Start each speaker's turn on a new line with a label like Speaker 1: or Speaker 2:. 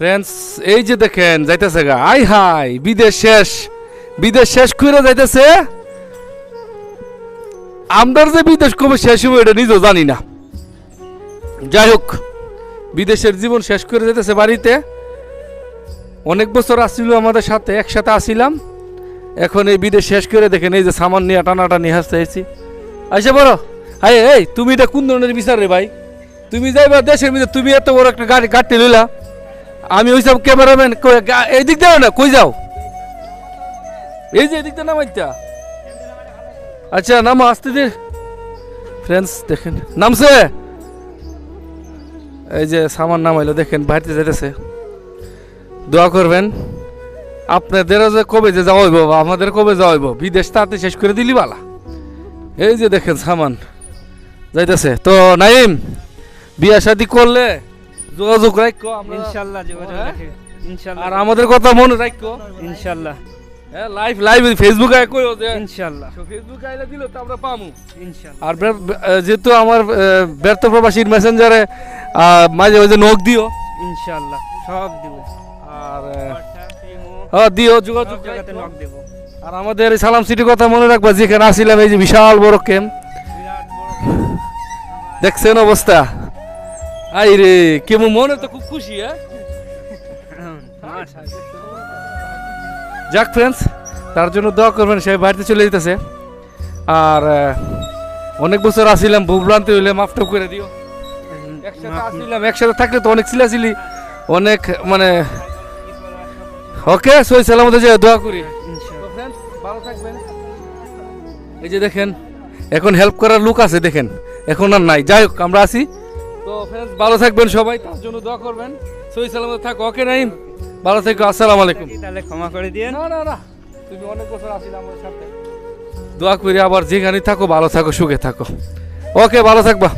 Speaker 1: Friends এই যে দেখেন, যাইতেছে গা। আই হাই বিদেশ শেষ। বিদেশ শেষ করে যাইতেছে? আমরার যে বিদেশ কবে শেষ হবে এটা নিজেও জানি না। যাই হোক, বিদেশের জীবন শেষ করে যেতেছে বাড়িতে। অনেক বছর আসছিল আমাদের সাথে, একসাথে আসিলাম। এখন এই বিদেশ শেষ করে দেখেন, এই যে সামান নিয়ে টানাটা নিয়ে আসতে এসেছি আইসা বড় হাই এই, তুমি এটা কোন ধরনের বিচার রে ভাই? তুমি যাইবা দেশের মধ্যে তুমি এত বড় একটা গাড়ি গাড়ি লইলা। আমি ওইসব ক্যামেরাম্যান এই দিক যাও না, কই যাও? এই যে এদিক দিয়ে নামাইতা আচ্ছা নামো, আসতে দে। ফ্রেন্ডস দেখেন। নামছে? এই যে সামান নামাইলো, দেখেন, বাড়িতে যেতেছে দোয়া করবেন, আপনাদেরও যে কবে যে যাওয়া হইব আমাদের কবে যাওয়া হইব, বিদেশ তাতে শেষ করে দিলি বালা। এই যে দেখেন, সামান যাইতেছে। তো নাইম, বিয়া শাদি করলে যোগাযোগ রাখো আমরা।
Speaker 2: ইনশাল্লাহ যোগাযোগ
Speaker 1: হ্যাঁ?
Speaker 2: রাখি।
Speaker 1: আর আমাদের কথা মনে রাখো
Speaker 2: ইনশাল্লাহ।
Speaker 1: হ্যাঁ লাইভ লাইভ ফেসবুকে কইও যে
Speaker 2: ইনশাল্লাহ।
Speaker 1: ফেসবুকে আইলে দিল তো আমরা পামু।
Speaker 2: ইনশাল্লাহ।
Speaker 1: আর বে- বে- আহ, যেহেতু আমার ব্যর্থ প্রবাসীর মেসেঞ্জারে মাঝে মাঝে নখ দিও।
Speaker 2: সব দিব।
Speaker 1: আর হ্যাঁ দিও যোগাযোগ
Speaker 2: সব জায়গাতে নক দেব।
Speaker 1: আর আমাদের সালাম সিটির কথা মনে রাখবা যেখানে আসিলাম এই যে বিশাল বড় ক্যাম্প দেখছেন অবস্থা? আই রে কেমন মনে তো খুব খুশি হ্যাঁ। যাক ফ্রেন্ডস তার জন্য দোয়া করবেন, সে বাড়িতে চলে যেতেছে। আর অনেক বছর আসিলাম ভুভ্রান্তি হইলে মাফটাপ করে দিও। একসাথে আসিলাম, একসাথে থাকলে তো অনেক ছিলাছিলি অনেক মানে ওকে, সই সালামতে যে দোয়া করি। এই যে দেখেন, এখন হেল্প করার লোক আছে, দেখেন, এখন আর নাই। যাই হোক, আমরা আসি তো ফ্রেন্ডস ভালো থাকবেন সবাই তার জন্য দোয়া করবেন। সহি সালামত থাকো ওকে নাইম? ভালো থেকো আসসালামু আলাইকুম।
Speaker 2: তাহলে ক্ষমা করে দিয়ে
Speaker 1: না না না তুমি অনেক বছর আসিলে আমার সাথে। দোয়া করি আবার যেখানে থাকো ভালো থাকো সুখে থাকো। ওকে ভালো থাকবা।